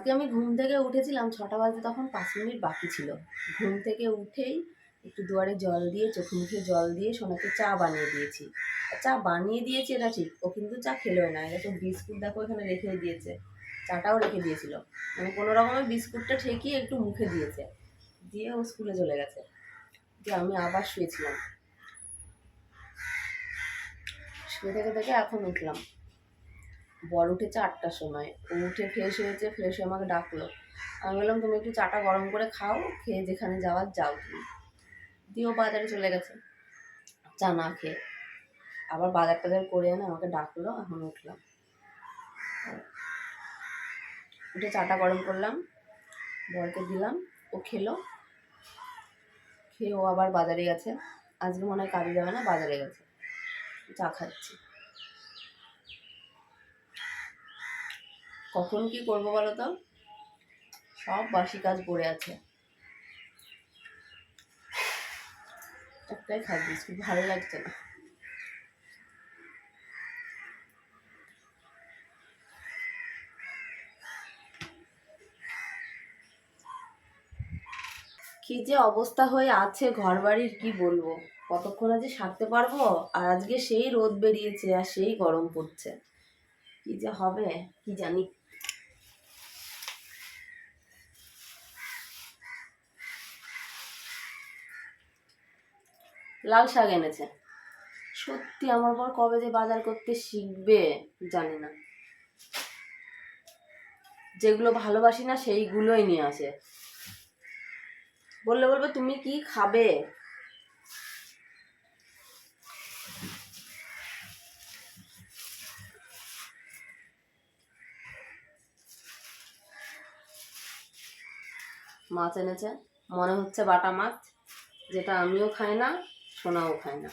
আজকে আমি ঘুম থেকে উঠেছিলাম, ছটা বাজতে তখন পাঁচ মিনিট বাকি ছিল। ঘুম থেকে উঠেই একটু দুয়ারে জল দিয়ে, চোখে মুখে জল দিয়ে সোনাকে চা বানিয়ে দিয়েছি। চা বানিয়ে দিয়েছি এটা ঠিক, ও কিন্তু চা খেলোই না। এটা তো বিস্কুট দেখো এখানে রেখে দিয়েছে। চাটাও রেখে দিয়েছিল। মানে কোনো রকমের বিস্কুটটা ঠেকিয়ে একটু মুখে দিয়েছে। দিয়ে ও স্কুলে চলে গেছে। দিয়ে আমি আবার শুয়েছিলাম। শুয়ে থেকে থেকে এখন উঠলাম। বর উঠেছে আটটার সময়। ও উঠে ফ্রেশ হয়েছে ফ্রেশ হয়ে আমাকে ডাকলো। আমি বললাম, তুমি একটু চাটা গরম করে খাও, খেয়ে যেখানে যাওয়ার যাও তুমি। দিয়ে ও বাজারে চলে গেছে, চা না খেয়ে। আবার বাজার টাজার করে এনে আমাকে ডাকলো এখন উঠলাম। উঠে চাটা গরম করলাম, বরকে দিলাম, ও খেলো। খেয়ে ও আবার বাজারে গেছে। আজকে মনে হয় কাজে যাবে না, বাজারে গেছে। চা খাচ্ছি। কখন কি করব বলো তো? সব বাসি কাজ পড়ে আছে। একটাই খাই বিস্কুট ভালো লাগছে না। কি যে অবস্থা হয়ে আছে ঘর বাড়ির কি বলব? কতক্ষণ আজ সারতে পারব? আর আজকে সেই রোদ বেরিয়েছে, আর সেই গরম পড়ছে। কি যে হবে, কি জানি লাল শাক এনেছে। সত্যি আমার বর কবে যে বাজার করতে শিখবে জানি না। যেগুলো ভালোবাসি না সেইগুলোই নিয়ে আসে। বললে বলবে, তুমি কি খাবে? মাছ এনেছে। মনে হচ্ছে বাটা মাছ, যেটা আমিও খাই না। সোনাও খায় না।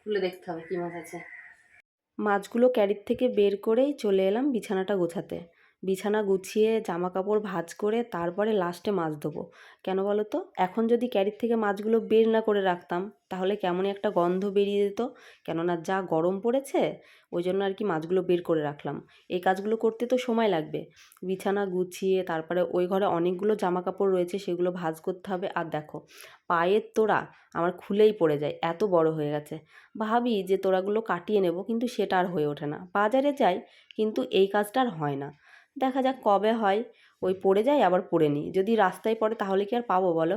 খুলে দেখতে হবে কী মাছ আছে। মাছগুলো ক্যারির থেকে বের করেই চলে এলাম বিছানাটা গোছাতে। বিছানা গুছিয়ে জামা কাপড় ভাজ করে তারপরে লাস্টে মাছ ধোবো। কেন বলো তো এখন যদি ক্যারির থেকে মাছগুলো বের না করে রাখতাম, তাহলে কেমনই একটা গন্ধ বেরিয়ে যেত। কেননা যা গরম পড়েছে, ওই জন্য আর কি মাছগুলো বের করে রাখলাম। এই কাজগুলো করতে তো সময় লাগবে। বিছানা গুছিয়ে তারপরে ওই ঘরে অনেকগুলো জামা কাপড় রয়েছে, সেগুলো ভাজ করতে হবে। আর দেখো, পায়ের তোড়া আমার খুলেই পড়ে যায়, এত বড় হয়ে গেছে। ভাবি যে তোড়াগুলো কাটিয়ে নেব, কিন্তু সেটা আর হয়ে ওঠে না। বাজারে যাই, কিন্তু এই কাজটা আর হয় না। দেখা যাক কবে হয়। ওই পড়ে যায় আবার পড়ে নিই। যদি রাস্তায় পড়ে তাহলে কি আর পাবো বলো?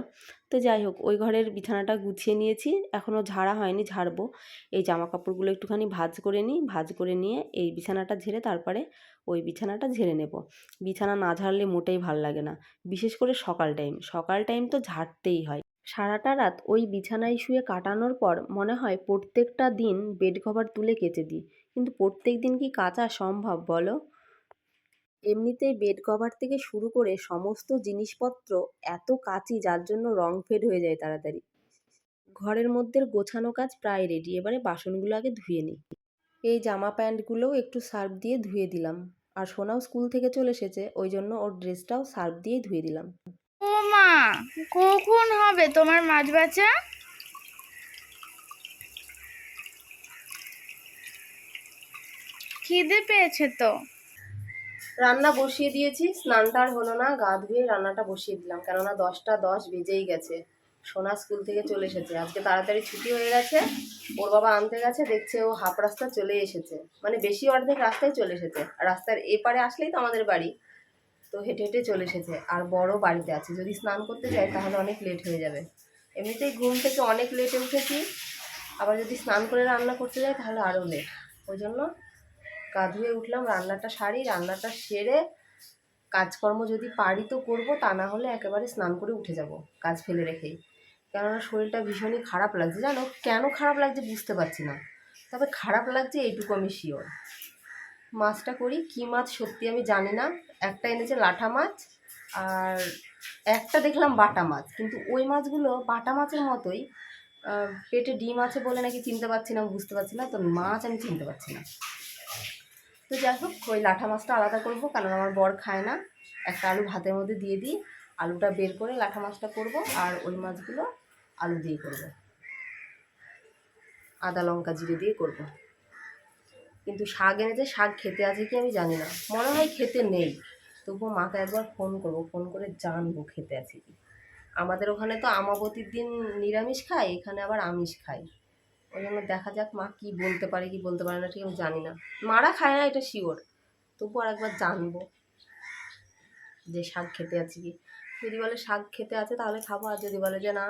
তো যাই হোক, ওই ঘরের বিছানাটা গুছিয়ে নিয়েছি। এখনও ঝাড়া হয়নি, ঝাড়বো। এই জামা কাপড়গুলো একটুখানি ভাঁজ করে নিই, ভাঁজ করে নিয়ে এই বিছানাটা ঝেড়ে তারপরে ওই বিছানাটা ঝেড়ে নেব। বিছানা না ঝাড়লে মোটেই ভালো লাগে না। বিশেষ করে সকাল টাইম। সকাল টাইম তো ঝাড়তেই হয়। সারাটা রাত ওই বিছানায় শুয়ে কাটানোর পর মনে হয় প্রত্যেকটা দিন বেড কভার তুলে কেচে দিই। কিন্তু প্রত্যেক দিন কি কাচা সম্ভব বলো? এমনিতেই বেড কভার থেকে শুরু করে সমস্ত জিনিসপত্র এত কাচি যার জন্য রং ফেড হয়ে যায় তাড়াতাড়ি। ঘরের মধ্যে গোছানো কাজ প্রায় রেডি এবারে বাসনগুলো আগে ধুয়ে নিই। এই জামা প্যান্টগুলোও একটু সার্ফ দিয়ে ধুয়ে দিলাম। আর সোনাও স্কুল থেকে চলে এসেছে, ওই জন্য ওর ড্রেসটাও সার্ফ দিয়েই ধুয়ে দিলাম। ও মা, কখন হবে তোমার মাছ বাছা খিদে পেয়েছে তো। রান্না বসিয়ে দিয়েছি স্নানটা আর হলো না, গা ধুয়ে রান্নাটা বসিয়ে দিলাম, কেননা দশটা দশ বেজেই গেছে। সোনা স্কুল থেকে চলে এসেছে, আজকে তাড়াতাড়ি ছুটি হয়ে গেছে, ওর বাবা আনতে গেছে, দেখছে ও হাফ রাস্তা চলে এসেছে মানে বেশি অর্ধেক রাস্তায় চলে এসেছে, আর রাস্তার এপারে আসলেই তো আমাদের বাড়ি, তো হেঁটে হেঁটে চলে এসেছে, আর বড় বাড়িতে আছে, যদি স্নান করতে যায় তাহলে অনেক লেট হয়ে যাবে। এমনিতেই ঘুম থেকে অনেক লেটে উঠেছি, আবার যদি স্নান করে রান্না করতে যাই তাহলে আরও লেট ওই জন্য গা ধুয়ে উঠলাম, রান্নাটা সারি, রান্নাটা সেরে কাজকর্ম যদি পারি তো করব, তা না হলে একেবারে স্নান করে উঠে যাব, কাজ ফেলে রেখেই। কেননা শরীরটা ভীষণই খারাপ লাগছে, জানো? কেন খারাপ লাগছে বুঝতে পারছি না। তবে খারাপ লাগছে এইটুকু আমি শিওর মাছটা করি, কী মাছ সত্যি আমি জানি না। একটা এনেছে লাঠা মাছ আর একটা দেখলাম বাটা মাছ। কিন্তু ওই মাছগুলো বাটা মাছের মতোই পেটে ডিম আছে বলে নাকি চিনতে পারছি না বুঝতে পারছি না, তো মাছ আমি চিনতে পারছি না। তো যাই হোক, ওই লাঠা মাছটা আলাদা করব, কারণ আমার বর খায় না। একটা আলু ভাতের মধ্যে দিয়ে দিই, আলুটা বের করে লাঠা মাছটা করব আর ওই মাছগুলো আলু দিয়ে করব। আদা লঙ্কা জিরে দিয়ে করব। কিন্তু শাক এনেছে, শাক খেতে আছে কি আমি জানি না। মনে হয় খেতে নেই। তবুও মাকে একবার ফোন করব, ফোন করে জানব খেতে আছে কি। আমাদের ওখানে তো আমাবতীর দিন নিরামিষ খায়, এখানে আবার আমিষ খায়। ওই জন্য দেখা যাক মা কি বলতে পারে, কি বলতে পারে না, ঠিক আমি জানি না। মারা খায় না এটা শিওর তবু আর একবার জানব যে শাক খেতে আছে কি। যদি বলে শাক খেতে আছে তাহলে খাব, আর যদি বলে যে না,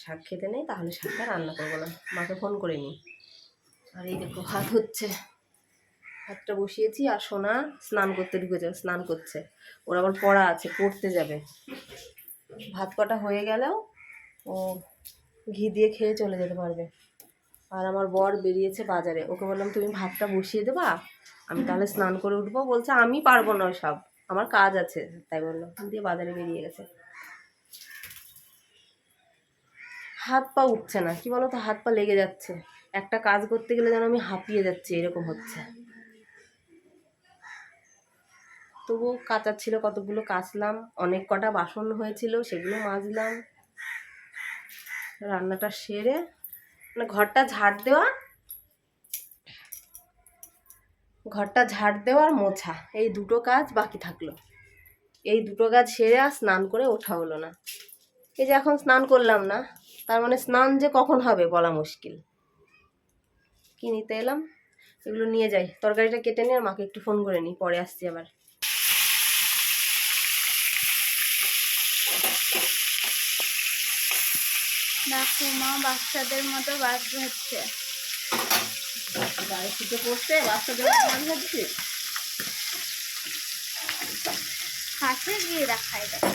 শাক খেতে নেই তাহলে শাকটা রান্না করব না। মাকে ফোন করে নিই আর এই দেখো ভাত হচ্ছে। ভাতটা বসিয়েছি আর সোনা স্নান করতে ঢুকে ঢুকেছে, স্নান করছে। ওর আবার পড়া আছে, পড়তে যাবে। ভাত কটা হয়ে গেলেও ও ঘি দিয়ে খেয়ে চলে যেতে পারবে। আর আমার বর বেরিয়েছে বাজারে। ওকে বললাম, তুমি ভাতটা বসিয়ে দেবা? আমি তাহলে স্নান করে উঠবো। বলছে, আমি পারব না সব। আমার কাজ আছে। তাই বলল, দিয়ে বাজারে বেরিয়ে গেছে। হাত পা উঠছে না। কি বলো তো হাত পা লেগে যাচ্ছে। একটা কাজ করতে গেলে যেন আমি হাঁপিয়ে যাচ্ছি, এরকম হচ্ছে। তবু কাচার ছিল, কতগুলো কাচলাম। অনেক কটা বাসন হয়েছিল, সেগুলো মাজলাম। রান্নাটা সেরে মানে ঘরটা ঝাড় দেওয়া, ঘরটা ঝাড় দেওয়া আর মোছা, এই দুটো কাজ বাকি থাকল। এই দুটো কাজ সেরে আর স্নান করে ওঠা হলো না। এই যে এখন স্নান করলাম না, তার মানে স্নান যে কখন হবে বলা মুশকিল। কি নিতে এলাম? এগুলো নিয়ে যাই, তরকারিটা কেটে নিয়ে আর মাকে একটু ফোন করে নিই পরে আসছি আবার। দেখো মা বাচ্চাদের মতো বাস হচ্ছে গায়ে ছুটে পড়ছে, বাচ্চাদের মাঝে ভাবছি কাছে গিয়ে দেখাই দেখো।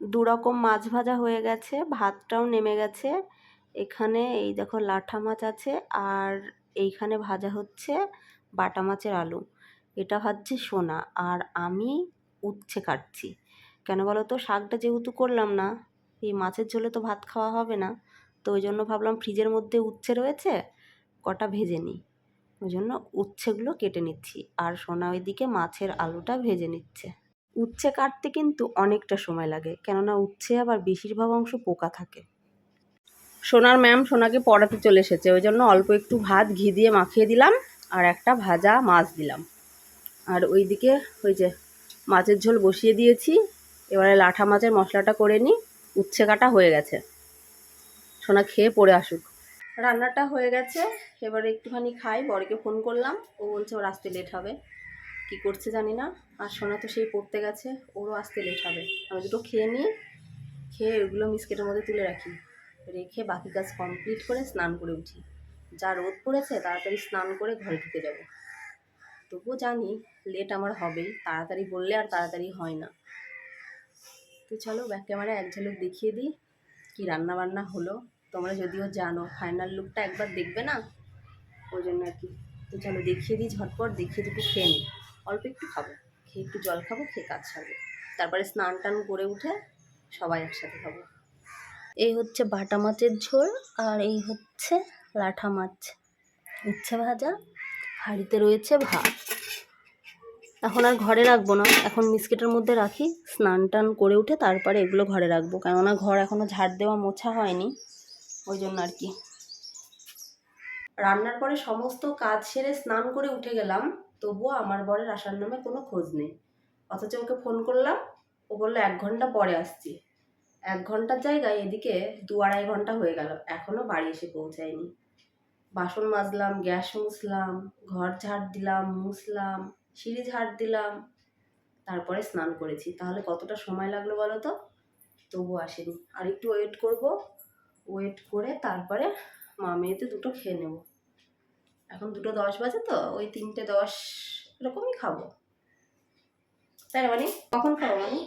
দু মাছ ভাজা হয়ে গেছে, ভাতটাও নেমে গেছে। এখানে এই দেখো লাঠা মাছ আছে, আর এইখানে ভাজা হচ্ছে বাটা মাছের আলু। এটা ভাজছে সোনা। আর আমি উচ্ছে কাটছি। কেন বলো তো শাকটা যেহেতু করলাম না, এই মাছের ঝোলে তো ভাত খাওয়া হবে না। তো ওই জন্য ভাবলাম ফ্রিজের মধ্যে উচ্ছে রয়েছে, কটা ভেজে নিই। ওই জন্য উচ্ছেগুলো কেটে নিচ্ছি। আর সোনা ওইদিকে মাছের আলুটা ভেজে নিচ্ছে। উচ্ছে কাটতে কিন্তু অনেকটা সময় লাগে। কেননা উচ্ছে আবার বেশিরভাগ অংশ পোকা থাকে। সোনার ম্যাম সোনাকে পড়াতে চলে এসেছে। ওই জন্য অল্প একটু ভাত ঘি দিয়ে মাখিয়ে দিলাম, আর একটা ভাজা মাছ দিলাম। আর ওইদিকে ওই যে মাছের ঝোল বসিয়ে দিয়েছি। এবারে লাঠা মাছের মশলাটা করে নিই। উচ্ছে কাটা হয়ে গেছে। সোনা খেয়ে পড়ে আসুক। রান্নাটা হয়ে গেছে। এবারে একটুখানি খাই। বরকে ফোন করলাম। ও বলছে, ওর আসতে লেট হবে। কি করছে জানি না। আর সোনা তো সেই পড়তে গেছে। ওরও আসতে লেট হবে। আমি দুটো খেয়ে নিই। খেয়ে ওগুলো মিসকেটের মধ্যে তুলে রাখি। রেখে বাকি কাজ কমপ্লিট করে স্নান করে উঠি। যা রোদ পড়েছে, তাড়াতাড়ি স্নান করে ঘরে ঢুকে যাব। তবুও জানি লেট আমার হবেই, তাড়াতাড়ি বললে আর তাড়াতাড়ি হয় না। তো চলো ব্যাক ক্যামেরায় এক ঝলক দেখিয়ে দিই কী রান্না বান্না হলো। তোমরা যদিও জানো ফাইনাল লুকটা একবার দেখবে না? ওই জন্য আর কি। তো চলো দেখিয়ে দিই ঝটপট, দেখিয়ে দুটো খেয়ে নিই। অল্প একটু খাব, খেয়ে একটু জল খাব, খেয়ে কাজ সারবো। তারপরে স্নান টান করে উঠে সবাই একসাথে খাব। এই হচ্ছে বাটা মাছের ঝোল আর এই হচ্ছে লাঠা মাছ। উচ্ছে ভাজা, হাঁড়িতে রয়েছে ভাত। এখন আর ঘরে রাখব না। এখন মিসকেটের মধ্যে রাখি, স্নান টান করে উঠে তারপরে এগুলো ঘরে রাখব। কেননা ঘর এখনও ঝাড় দেওয়া মোছা হয়নি, ওই জন্য আর কি। রান্নার পরে সমস্ত কাজ সেরে স্নান করে উঠে গেলাম, তবুও আমার বরের আসার নামে কোনো খোঁজ নেই। অথচ ওকে ফোন করলাম, ও বলল, এক ঘণ্টা পরে আসছি। এক ঘণ্টার জায়গায় এদিকে দু আড়াই ঘণ্টা হয়ে গেল এখনও বাড়ি এসে পৌঁছায়নি। বাসন মাজলাম, গ্যাস মুছলাম, ঘর ঝাড় দিলাম, মুছলাম। সিঁড়ি ঝাড় দিলাম তারপরে স্নান করেছি। তাহলে কতটা সময় লাগল বলো তো? তবু আসেনি। আর একটু ওয়েট করব। ওয়েট করে তারপরে মা মেয়েতে দুটো খেয়ে নেব। এখন দুটো দশ বাজে তো ওই তিনটে দশ এরকমই খাব। তাই মানে? কখন খাব মানে?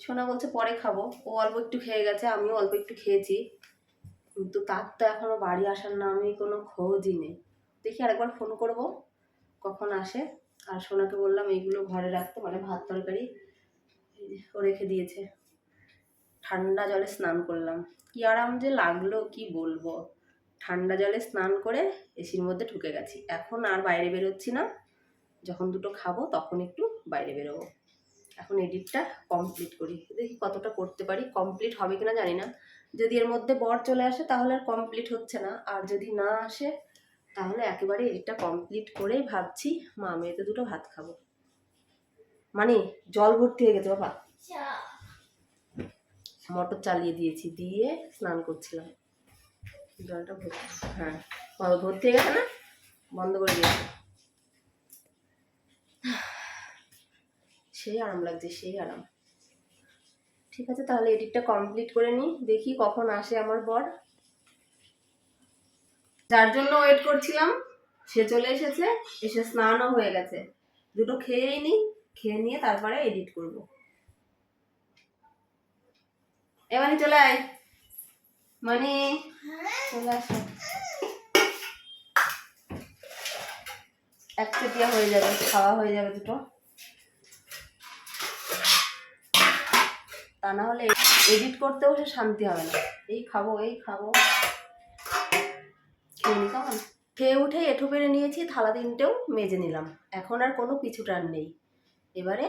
সোনা বলছে পরে খাব। ও অল্প একটু খেয়ে গেছে আমিও অল্প একটু খেয়েছি। কিন্তু তার তো এখনও বাড়ি আসার নামে কোনো খোঁজই নেই। দেখি আরেকবার ফোন করব। কখন আসে? আর সোনাকে বললাম, এইগুলো ঘরে রাখতে মানে ভাত তরকারি ও রেখে দিয়েছে। ঠান্ডা জলে স্নান করলাম। কি আরাম যে লাগল, কি বলব? ঠান্ডা জলে স্নান করে এসির মধ্যে ঢুকে গেছি। এখন আর বাইরে বেরোচ্ছি না। যখন দুটো খাব, তখন একটু বাইরে বেরোবো। এখন এডিটটা কমপ্লিট করি। দেখি কতটা করতে পারি। কমপ্লিট হবে কিনা জানি না। যদি এর মধ্যে বর চলে আসে, তাহলে আর কমপ্লিট হচ্ছে না। আর যদি না আসে তাহলে একেবারে এডিটটা কমপ্লিট করেই ভাবছি, মা মেয়েতে দুটো ভাত খাব। মানে জল ভর্তি হয়ে গেছে, বাবা। মোটর চালিয়ে দিয়েছি, দিয়ে স্নান করছিলাম। জলটা ভর্তি হ্যাঁ। ভর্তি হয়ে গেছে না? বন্ধ করে দিয়েছি। সেই আরাম লাগছে, সেই আরাম। ঠিক আছে, তাহলে এডিটটা কমপ্লিট করে নিই, দেখি কখন আসে আমার বর। যার জন্য ওয়েট করছিলাম, সে চলে এসেছে, এসে স্নানও হয়ে গেছে। দুটো খেয়েই নিই খেয়ে নিয়ে তারপরে এডিট করব। এবারে চলে আয়। মানে চলে আসো একচেটিয়া হয়ে যাবে, খাওয়া হয়ে যাবে দুটো। তা না হলে এডিট করতেও সে শান্তি হবে না। এই খাব এই খাব। খেয়ে কেমন খেয়ে উঠে এঁঠো পেরে নিয়েছি, থালা তিনটেও মেজে নিলাম। এখন আর কোনো পিছু টান নেই। এবারে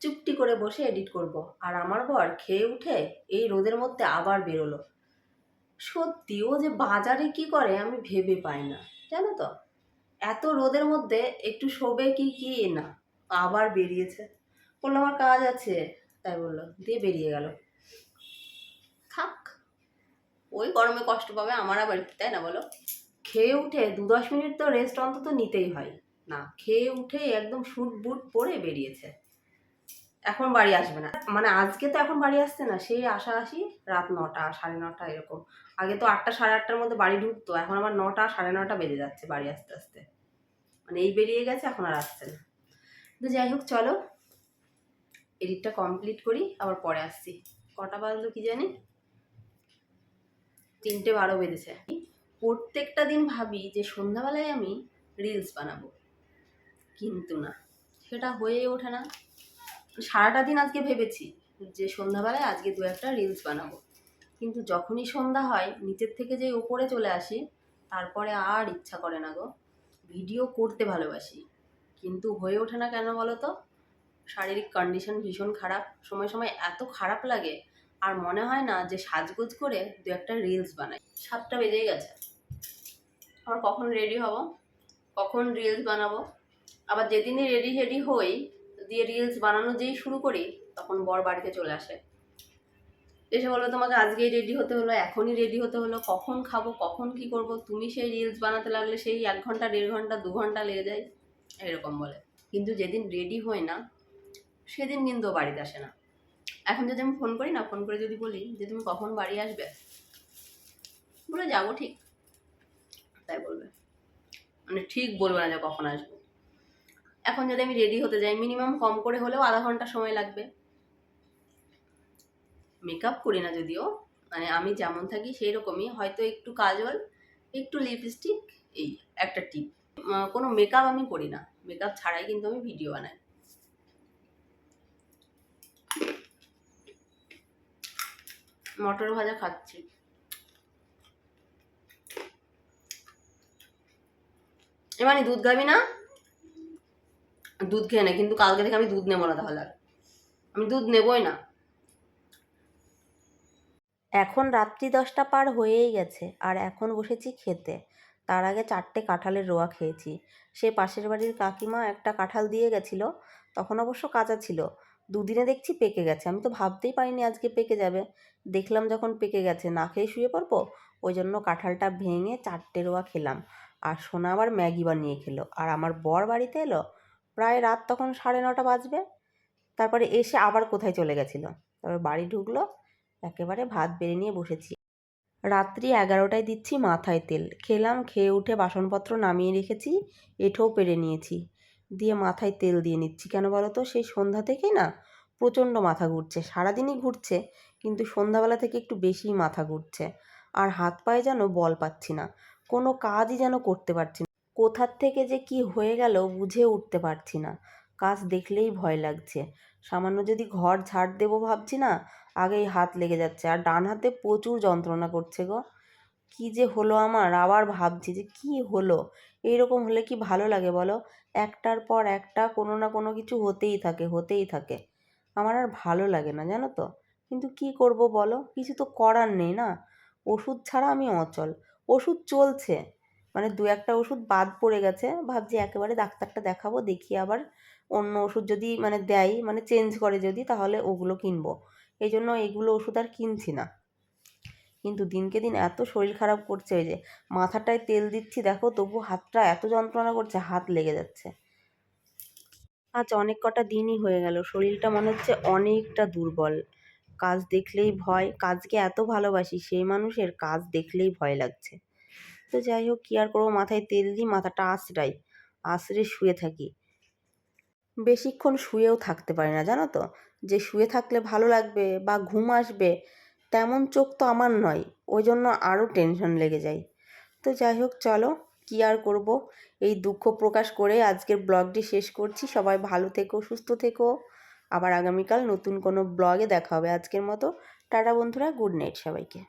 চুপটি করে বসে এডিট করব। আর আমার বর খেয়ে উঠে এই রোদের মধ্যে আবার বেরোলো। সত্যি ও যে বাজারে কি করে আমি ভেবে পাই না, জানো তো? এত রোদের মধ্যে একটু শোবে কি কি না, আবার বেরিয়েছে। বলল, আমার কাজ আছে। তাই বলল, দিয়ে বেরিয়ে গেল। থাক, ওই গরমে কষ্ট পাবে, আমার আবার তাই না বলো? খেয়ে উঠে দু দশ মিনিট তো রেস্ট অন্তত নিতেই হয়। না, খেয়ে উঠে একদম শুট বুট পরে বেরিয়েছে। এখন বাড়ি আসবে না। মানে আজকে তো এখন বাড়ি আসছে না, সেই আসা আসি রাত নটা, সাড়ে নটা এরকম। আগে তো আটটা, সাড়ে আটটার মধ্যে বাড়ি ঢুকতো, এখন আবার নটা, সাড়ে নটা বেজে যাচ্ছে বাড়ি আসতে আসতে। মানে এই বেরিয়ে গেছে, এখন আর আসছে না। তো যাই হোক, চলো। এডিটটা কমপ্লিট করি, আবার পরে আসছি। কটা বাজলো কি জানি? তিনটে বারো বেজেছে। প্রত্যেকটা দিন ভাবি যে সন্ধ্যাবেলায় আমি রিলস বানাবো। কিন্তু না, সেটা হয়ে ওঠে না। সারাটা দিন আজকে ভেবেছি যে সন্ধ্যাবেলায় আজকে দু একটা রিলস বানাবো। কিন্তু যখনই সন্ধ্যা হয়, নিচের থেকে যে ওপরে চলে আসি, তারপরে আর ইচ্ছা করে না গো। ভিডিও করতে ভালোবাসি। কিন্তু হয়ে ওঠে না কেন বলো তো শারীরিক কন্ডিশন ভীষণ খারাপ। সময় সময় এত খারাপ লাগে। আর মনে হয় না যে সাজগোজ করে দু একটা রিলস বানাই। সাতটা বেজেই গেছে। আমার কখন রেডি হব, কখন রিলস বানাবো, আবার যেদিনই রেডি রেডি হই, দিয়ে রিলস বানানো যেই শুরু করি, তখন বর বাড়িতে চলে আসে। এসে বলবে তোমাকে আজকেই রেডি হতে হলো, এখনই রেডি হতে হলো, কখন খাব, কখন কি করব, তুমি সেই রিলস বানাতে লাগলে সেই এক ঘণ্টা, দেড় ঘণ্টা, দু ঘণ্টা লেগে যায়। এরকম বলে। কিন্তু যেদিন রেডি হয় না, সেদিন কিন্তু বাড়িতে আসে না। এখন যদি আমি ফোন করি না ফোন করে যদি বলি যে, তুমি কখন বাড়ি আসবে? বলে, যাব ঠিক। তাই বলবে। মানে ঠিক বলবে না যে কখন আসব। এখন যদি আমি রেডি হতে যাই মিনিমাম কম করে হলেও আধা ঘণ্টা সময় লাগবে। মেকআপ করি না যদিও মানে আমি যেমন থাকি সেই রকমই হয়তো একটু কাজল, একটু লিপস্টিক এই একটা টিপ কোনো মেকআপ আমি করি না। মেকআপ ছাড়াই কিন্তু আমি ভিডিও বানাই। মটর ভাজা খাচ্ছি। এমানি দুধ খাবি না? দুধ খেয়ে নে, কিন্তু কালকে থেকে আমি দুধ নেব না তাহলে আর। আমি দুধ নেবই না। এখন রাত্রি দশটা পার হয়েই গেছে, আর এখন বসেছি খেতে। তার আগে চারটে কাঁঠালের রোয়া খেয়েছি। সে পাশের বাড়ির কাকিমা একটা কাঁঠাল দিয়ে গেছিল, তখন অবশ্য কাঁচা ছিল। দুদিনে দেখছি পেকে গেছে, আমি তো ভাবতেই পারিনি আজকে পেকে যাবে। দেখলাম যখন পেকে গেছে, না খেয়ে শুয়ে পড়ব? ওই জন্য কাঁঠালটা ভেঙে চারটে রোয়া খেলাম। আর সোনা আবার ম্যাগি বানিয়ে খেলো। আর আমার বর বাড়িতে এলো, প্রায় রাত তখন সাড়ে নটা বাজবে। তারপরে এসে আবার কোথায় চলে গেছিল। তারপর বাড়ি ঢুকলো, একেবারে ভাত বেড়ে নিয়ে বসেছি। রাত্রি এগারোটায় দিচ্ছি মাথায় তেল। খেলাম, খেয়ে উঠে বাসনপত্র নামিয়ে রেখেছি, এঁঠোও পেরে নিয়েছি। দিয়ে মাথায় তেল দিয়ে নিচ্ছি। কেন বলো তো? সেই সন্ধ্যা থেকেই না প্রচণ্ড মাথা ঘুরছে। সারাদিনই ঘুরছে, কিন্তু সন্ধ্যাবেলা থেকে একটু বেশিই মাথা ঘুরছে। আর হাত পায়ে যেন বল পাচ্ছি না। কোনো কাজই যেন করতে পারছি না। কোথার থেকে যে কি হয়ে গেল বুঝে উঠতে পারছি না। কাজ দেখলেই ভয় লাগছে। সামান্য যদি ঘর ঝাড় দেবো ভাবছি না, আগেই হাত লেগে যাচ্ছে। আর ডান হাতে প্রচুর যন্ত্রণা করছে গো। কি যে হলো আমার? আবার ভাবছি যে কি হলো? এইরকম হলে কি ভালো লাগে বলো? একটার পর একটা কোনো না কোনো কিছু হতেই থাকে হতেই থাকে। আমার আর ভালো লাগে না, জানো তো? কিন্তু কি করব বলো? কিছু তো করার নেই না? ওষুধ ছাড়া আমি অচল। ওষুধ চলছে। মানে দু একটা ওষুধ বাদ পড়ে গেছে। ভাবছি একেবারে ডাক্তারটা দেখাবো, দেখি আবার অন্য ওষুধ যদি মানে দেয় মানে চেঞ্জ করে যদি, তাহলে ওগুলো কিনবো। এই জন্য এগুলো ওষুধ আর কিনছি না। কিন্তু দিনকে দিন এত শরীর খারাপ করছে ওই যে, মাথাটায় তেল দিচ্ছি, দেখো তবু হাতটা এত যন্ত্রণা করছে, হাত লেগে যাচ্ছে। আজ অনেক কটা দিনই হয়ে গেল, শরীরটা মনে হচ্ছে অনেকটা দুর্বল। কাজ দেখলেই ভয়, কাজকে এত ভালোবাসি, সেই মানুষের কাজ দেখলেই ভয় লাগছে। তো যাই হোক, কী আর করব, মাথায় তেল দিই, মাথাটা আঁচড়াই, আঁচড়ে শুয়ে থাকি। বেশিক্ষণ শুয়েও থাকতে পারি না, জানো তো? যে শুয়ে থাকলে ভালো লাগবে বা ঘুম আসবে, তেমন চোখ তো আমার নয়, ওই জন্য আরও টেনশন লেগে যায়। তো যাই হোক, চলো, কী আর করব? এই দুঃখ প্রকাশ করে আজকের ব্লগটি শেষ করছি। সবাই ভালো থেকো, সুস্থ থেকো। আবার আগামীকাল নতুন কোনো ব্লগে দেখা হবে। আজকের মতো টাটা বন্ধুরা গুড নাইট সবাইকে।